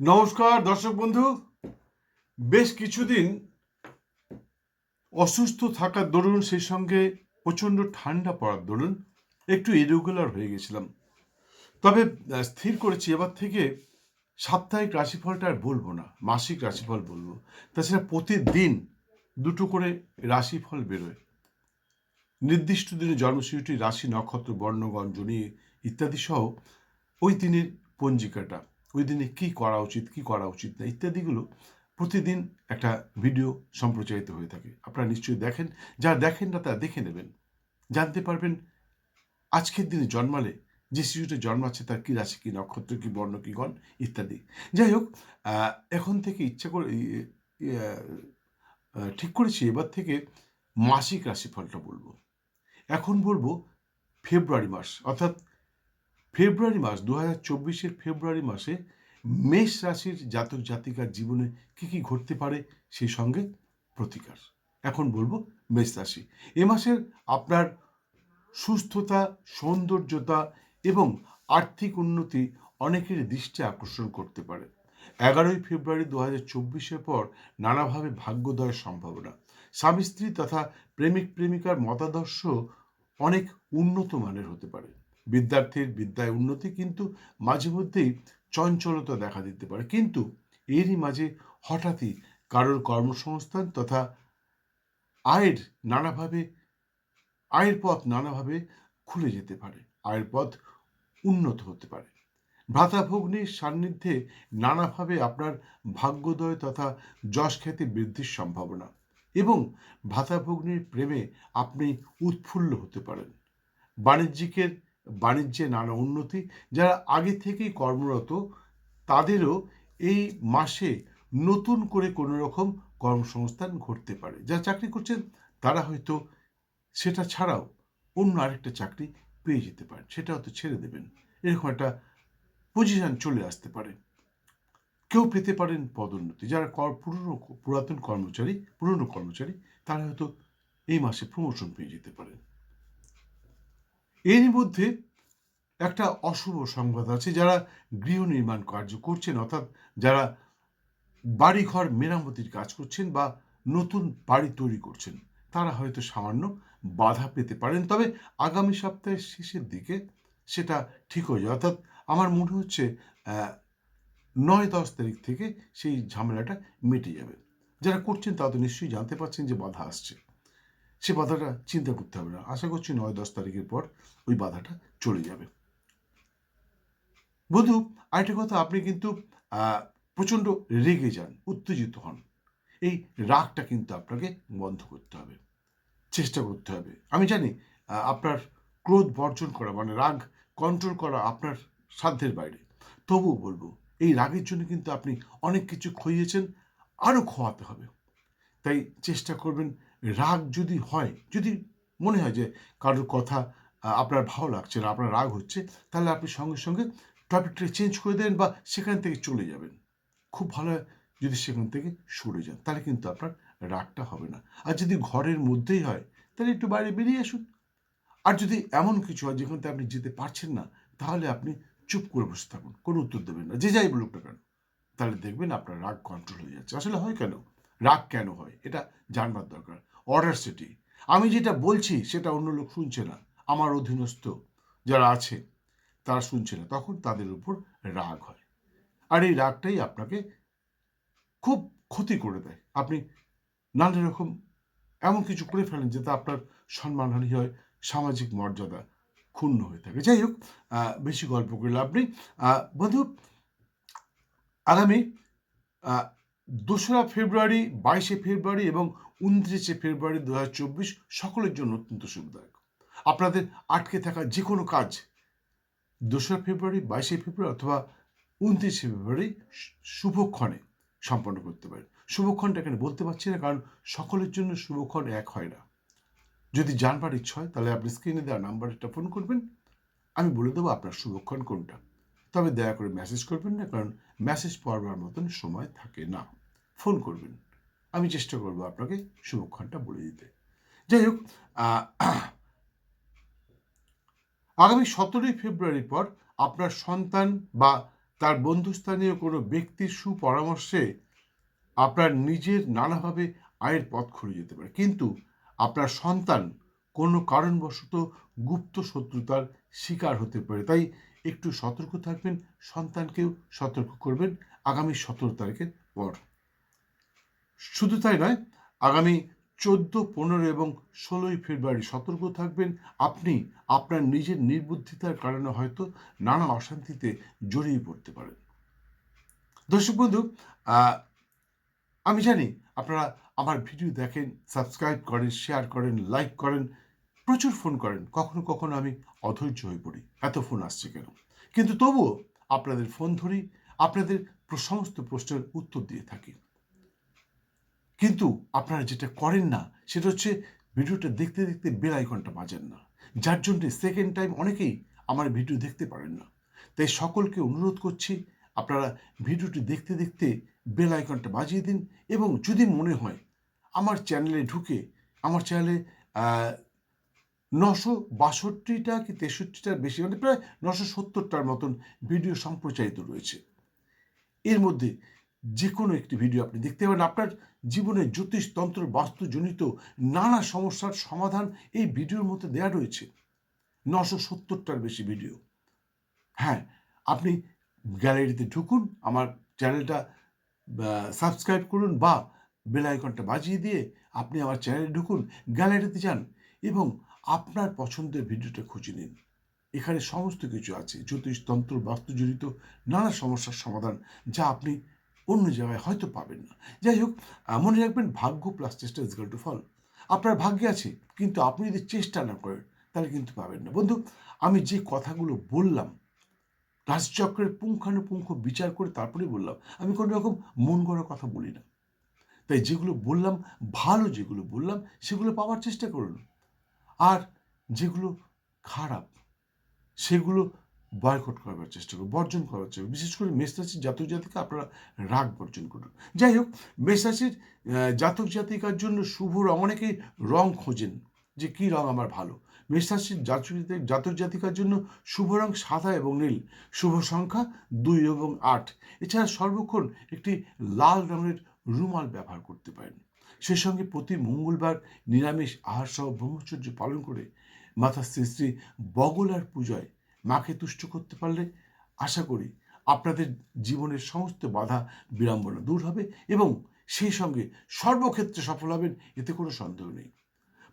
নমস্কার, দর্শক বন্ধু। বেশ কিছুদিন অসুস্থ থাকার দরুন, সেই সঙ্গে প্রচণ্ড ঠান্ডা পড়ার দরুন একটু ইরেগুলার হয়ে গেছিলাম। তবে স্থির করেছি। এবার থেকে সাপ্তাহিক রাশিফলটা আর বলব না, মাসিক রাশিফল বলব। তাছাড়া প্রতিদিন দুটো করে রাশিফল বেরোয়। নির্দিষ্ট দিনে জন্মসূচিটি রাশি, নক্ষত্র, বর্ণগণ, জনি ইত্যাদি সহ ওই দিনের পঞ্জিকাটা। ওই দিনে কী করা উচিত, কী করা উচিত না, ইত্যাদিগুলো প্রতিদিন একটা ভিডিও সম্প্রচারিত হয়ে থাকে। আপনারা নিশ্চয়ই দেখেন, যারা দেখেন না তারা দেখে নেবেন। জানতে পারবেন আজকের দিনে জন্মালে যে শিশুটা জন্মাচ্ছে তার কী রাশি, কী নক্ষত্র, কী বর্ণ, কী গণ, ইত্যাদি। যাই হোক এখন থেকে ইচ্ছা করে ঠিক করেছি, এবার থেকে মাসিক রাশিফলটা বলব। এখন বলব ফেব্রুয়ারি মাস, অর্থাৎ ফেব্রুয়ারি মাস দু হাজার চব্বিশের ফেব্রুয়ারি মাসে মেষ রাশির জাতক জাতিকার জীবনে কি কি ঘটতে পারে সেই সঙ্গে প্রতিকার। এখন বলব মেষ রাশি। এ মাসের আপনার সুস্থতা, সৌন্দর্যতা এবং আর্থিক উন্নতি অনেকের দৃষ্টি আকর্ষণ করতে পারে। এগারোই ফেব্রুয়ারি দু হাজার চব্বিশের পর নানাভাবে ভাগ্যোদয়ের সম্ভাবনা। স্বামী স্ত্রী তথা প্রেমিক প্রেমিকার মতাদর্শ অনেক উন্নত মানের হতে পারে। বিদ্যার্থীর বিদ্যায় উন্নতি কিন্তু মাঝে মধ্যেই চঞ্চলতা দেখা দিতে পারে। কিন্তু এরই মাঝে হঠাৎই কারোর কর্মসংস্থান তথা আয়ের নানাভাবে, আয়ের পথ নানাভাবে খুলে যেতে পারে, আয়ের পথ উন্নত হতে পারে। ভ্রাতাভগ্নির সান্নিধ্যে নানাভাবে আপনার ভাগ্যোদয় তথা যশ খ্যাতি বৃদ্ধির সম্ভাবনা এবং ভ্রাতাভগ্নির প্রেমে আপনি উৎফুল্ল হতে পারেন। বাণিজ্যিকের বাণিজ্যে নানা উন্নতি, যারা আগে থেকেই কর্মরত, তাদেরও এই মাসে নতুন করে কোনো রকম কর্মসংস্থান ঘটতে পারে। যারা চাকরি করছেন, তারা হয়তো সেটা ছাড়াও অন্য আরেকটা চাকরি পেয়ে যেতে পারেন। সেটা হয়তো ছেড়ে দেবেন। এরকম একটা পজিশন চলে আসতে পারে। কেউ পেতে পারেন পদোন্নতি। যারা কর, পুরনো, পুরাতন কর্মচারী, পুরনো কর্মচারী, তারা হয়তো এই মাসে প্রমোশন পেয়ে যেতে পারেন। এরই মধ্যে একটা অশুভ সংবাদ আছে, যারা গৃহ নির্মাণ কার্য করছেন, অর্থাৎ যারা বাড়িঘর মেরামতির কাজ করছেন বা নতুন বাড়ি তৈরি করছেন, তারা হয়তো সামান্য বাধা পেতে পারেন। তবে আগামী সপ্তাহের শেষের দিকে সেটা ঠিক হয়ে যায় অর্থাৎ আমার মনে হচ্ছে নয় দশ তারিখ থেকে সেই ঝামেলাটা মিটে যাবে। যারা করছেন তারা তো নিশ্চয়ই জানতে পারছেন যে বাধা আসছে। সে বাধাটা চিন্তা করতে হবে না। আশা করছি নয়, দশ তারিখের পর ওই বাধাটা চলে যাবে। বন্ধু, আরেকটা কথা, আপনি কিন্তু প্রচণ্ড রেগে যান, উত্তেজিত হন। এই রাগটা কিন্তু আপনাকে বন্ধ করতে হবে, চেষ্টা করতে হবে। আমি জানি আপনার ক্রোধ বর্জন করা মানে রাগ কন্ট্রোল করা আপনার সাধ্যের বাইরে। তবুও বলব, এই রাগের জন্য কিন্তু আপনি অনেক কিছু খইয়েছেন, আরও খোয়াতে হবে। তাই চেষ্টা করবেন রাগ যদি হয়, যদি মনে হয় যে কারোর কথা আপনার ভালো লাগছে না, আপনার রাগ হচ্ছে, তাহলে আপনি সঙ্গে সঙ্গে টপিকটা চেঞ্জ করে দেন বা সেখান থেকে চলে যাবেন। খুব ভালো যদি সেখান থেকে সরে যান, তাহলে কিন্তু আপনার রাগটা হবে না। আর যদি ঘরের মধ্যেই হয়, তাহলে একটু বাইরে বেরিয়ে আসুন। আর যদি এমন কিছু হয় যেখানতে আপনি যেতে পারছেন না, তাহলে আপনি চুপ করে বসে থাকুন, কোনো উত্তর দেবেন না, যে যাই বলুক না কেন। তাহলে দেখবেন আপনার রাগ কন্ট্রোল হয়ে যাচ্ছে। আসলে হয় কেন? রাগ কেন হয়? এটা জানবার দরকার। অর্ডার সিটি আমি যেটা বলছি, সেটা অন্য লোক শুনছে না। আমার অধীনস্থ যারা আছে, তারা শুনছে না। তখন তাদের উপর রাগ হয়। আর এই রাগটাই আপনাকে খুব ক্ষতি করে দেয়। আপনি নানা রকম এমন কিছু করে ফেলেন যেটা আপনার সম্মানহানি হয়, সামাজিক মর্যাদা ক্ষুণ্ণ হয়ে থাকে। যাই হোক বেশি গল্প করে লাভ নেই। বন্ধু, আগামী দোসরা ফেব্রুয়ারি, বাইশে ফেব্রুয়ারি এবং উনত্রিশে ফেব্রুয়ারি দু হাজার চব্বিশ সকলের জন্য অত্যন্ত সুবিধায়ক আপনাদের আটকে থাকা যে কোনো কাজ দোসরা ফেব্রুয়ারি, বাইশে ফেব্রুয়ারি অথবা উনত্রিশে ফেব্রুয়ারি শুভক্ষণে সম্পন্ন করতে পারেন। শুভক্ষণটা এখানে বলতে পারছি না কারণ সকলের জন্য শুভক্ষণ এক হয় না। যদি জানবার ইচ্ছা হয় তাহলে আপনি স্ক্রিনে দেওয়া নাম্বারটা ফোন করবেন। আমি বলে দেবো আপনার শুভক্ষণ কোনটা। তবে দয়া করে মেসেজ করবেন না, কারণ মেসেজ পড়বার মতন সময় থাকে না। ফোন করবেন। আমি চেষ্টা করব আপনাকে শুভক্ষণটা বলে দিতে। যাই হোক আগামী সতেরোই ফেব্রুয়ারির পর আপনার সন্তান বা তার বন্ধুস্থানীয় কোনো ব্যক্তির সুপরামর্শে আপনার নিজের নানাভাবে আয়ের পথ খুলে যেতে পারে। কিন্তু আপনার সন্তান কোনো কারণবশত গুপ্ত শত্রুতার শিকার হতে পারে। তাই একটু সতর্ক থাকবেন, সন্তানকেও সতর্ক করবেন আগামী সতেরো তারিখের পর। শুধু তাই নয়, আগামী চোদ্দ, পনেরো এবং ষোলোই ফেব্রুয়ারি সতর্ক থাকবেন। আপনি আপনার নিজের নির্বুদ্ধিতার কারণে হয়তো নানা অশান্তিতে জড়িয়ে পড়তে পারেন। দর্শক বন্ধু আমি জানি আপনারা আমার ভিডিও দেখেন, সাবস্ক্রাইব করেন, শেয়ার করেন, লাইক করেন প্রচুর ফোন করেন। কখনো কখনো আমি অধৈর্য হয়ে পড়ি। এত ফোন আসছে কেন? কিন্তু তবুও আপনাদের ফোন ধরি, আপনাদের সমস্ত প্রশ্নের উত্তর দিয়ে থাকি। কিন্তু আপনারা যেটা করেন না, সেটা হচ্ছে ভিডিওটা দেখতে দেখতে বেল আইকনটা বাজেন না। যার জন্য সেকেন্ড টাইম অনেকেই আমার ভিডিও দেখতে পারেন না। তাই সকলকে অনুরোধ করছি, আপনারা ভিডিওটি দেখতে দেখতে বেল আইকনটা বাজিয়ে দিন এবং যদি মনে হয় আমার চ্যানেলে ঢুকে, আমার চ্যানেলে নশো বাষট্টিটা কি তেষট্টিটার বেশি মানে প্রায় নশো সত্তরটার মতন ভিডিও সম্প্রচারিত রয়েছে। এর মধ্যে যে কোনো একটি ভিডিও আপনি দেখতে পাবেন আপনার জীবনে জ্যোতিষতন্ত্র বাস্তুজনিত নানা সমস্যার সমাধান এই ভিডিওর মধ্যে দেওয়া রয়েছে। নশো সত্তরটার বেশি ভিডিও। হ্যাঁ আপনি গ্যালারিতে ঢুকুন, আমার চ্যানেলটা সাবস্ক্রাইব করুন বা বেল আইকনটা বাজিয়ে দিয়ে আপনি আমার চ্যানেলে ঢুকুন, গ্যালারিতে যান এবং আপনার পছন্দের ভিডিওটা খুঁজে নিন। এখানে সমস্ত কিছু আছে জ্যোতিষতন্ত্র বাস্তুজনিত নানা সমস্যার সমাধান যা আপনি অন্য জায়গায় হয়তো পাবেন না। যাই হোক মনে রাখবেন ভাগ্য প্লাস চেষ্টা ইজগাল টু ফল। আপনার ভাগ্যে আছে, কিন্তু আপনি যদি চেষ্টা না করেন, তাহলে কিন্তু পাবেন না। বন্ধু, আমি যে কথাগুলো বললাম, রাজচক্রের পুঙ্খানুপুঙ্খ বিচার করে তারপরে বললাম, আমি কোনো রকম মন গড়া কথা বলি না। তাই যেগুলো বললাম, ভালো যেগুলো বললাম, সেগুলো পাওয়ার চেষ্টা করুন। আর যেগুলো খারাপ, সেগুলো বয়কট করবার চেষ্টা করুন, বর্জন করার চেষ্টা। বিশেষ করে মেষ রাশির জাতক জাতিকা আপনারা রাগ বর্জন করুন। যাই হোক মেষ রাশির জাতক জাতিকার জন্য শুভ রং অনেকেই রং খোঁজেন যে কী রং আমার ভালো। মেষ রাশির জাতক জাতক জাতিকার জন্য শুভ রং সাদা এবং নীল, শুভ সংখ্যা দুই এবং আট। এছাড়া সর্বক্ষণ একটি লাল রঙের রুমাল ব্যবহার করতে পারেন। সেই সঙ্গে প্রতি মঙ্গলবার নিরামিষ আহার সহ ব্রহ্মচর্য পালন করে মাতা শ্রী শ্রী বগলার পূজায় মাকে তুষ্ট করতে পারলে আশা করি আপনাদের জীবনের সমস্ত বাধা বিড়ম্বনা দূর হবে এবং সেই সঙ্গে সর্বক্ষেত্রে সফল হবেন, এতে কোনো সন্দেহ নেই।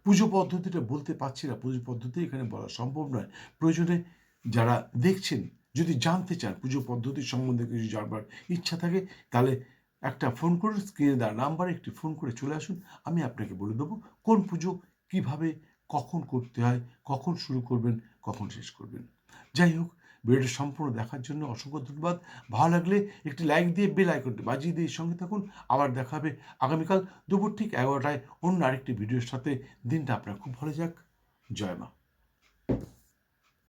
পুজো পদ্ধতিটা বলতে পারছি না, পুজো পদ্ধতি এখানে বলা সম্ভব নয়। প্রয়োজনে যারা দেখছেন, যদি জানতে চান পুজো পদ্ধতি সম্বন্ধে কিছু জানবার ইচ্ছা থাকে, তাহলে একটা ফোন করুন স্ক্রিনে দেওয়া নাম্বারে একটি ফোন করে চলে আসুন, আমি আপনাকে বলে দেবো কোন পুজো কীভাবে, কখন করতে হয়, কখন শুরু করবেন, কখন শেষ করবেন। যাই হোক, ভিডিওটি সম্পূর্ণ দেখার জন্য অসংখ্য ধন্যবাদ। ভালো লাগলে একটি লাইক দিয়ে বেল আইকনটি বাজিয়ে দিয়ে সঙ্গে থাকুন। আবার দেখা হবে আগামীকাল দুপুর ঠিক এগারোটায় অন্য আরেকটি ভিডিওর সাথে। দিনটা আপনার খুব ভালো যাক। জয় মা।